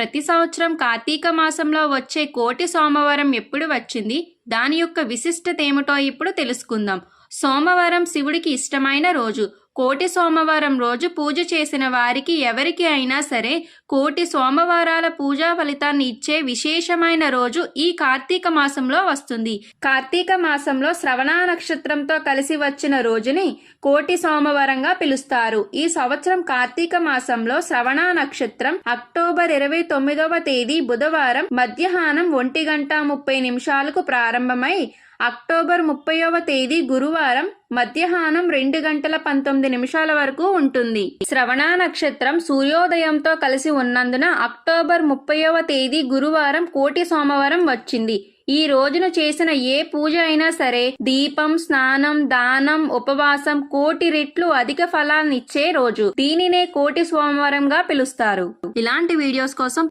ప్రతి సంవత్సరం కార్తీక మాసంలో వచ్చే కోటి సోమవారం ఎప్పుడు వచ్చింది? దాని యొక్క విశిష్టత ఏమిటో ఇప్పుడు తెలుసుకుందాం. సోమవారం శివుడికి ఇష్టమైన రోజు. కోటి సోమవారం రోజు పూజ చేసిన వారికి ఎవరికి అయినా సరే కోటి సోమవారాల పూజా ఫలితాన్ని ఇచ్చే విశేషమైన రోజు ఈ కార్తీక మాసంలో వస్తుంది. కార్తీక మాసంలో శ్రవణ నక్షత్రంతో కలిసి వచ్చిన రోజుని కోటి సోమవారంగా పిలుస్తారు. ఈ సంవత్సరం కార్తీక మాసంలో శ్రవణ నక్షత్రం అక్టోబర్ ఇరవై తొమ్మిదవ తేదీ బుధవారం మధ్యాహ్నం ఒంటి గంట ముప్పై నిమిషాలకు ప్రారంభమై అక్టోబర్ ముప్పైవ తేదీ గురువారం మధ్యాహ్నం రెండు గంటల పంతొమ్మిది నిమిషాల వరకు ఉంటుంది. శ్రవణ నక్షత్రం సూర్యోదయంతో కలిసి ఉన్నందున అక్టోబర్ ముప్పైవ తేదీ గురువారం కోటి సోమవారం వచ్చింది. ఈ రోజున చేసిన ఏ పూజ అయినా సరే దీపం స్నానం దానం ఉపవాసం కోటి రెట్లు అధిక ఫలాన్నిచ్చే రోజు. దీనినే కోటి సోమవారంగా పిలుస్తారు. ఇలాంటి వీడియోస్ కోసం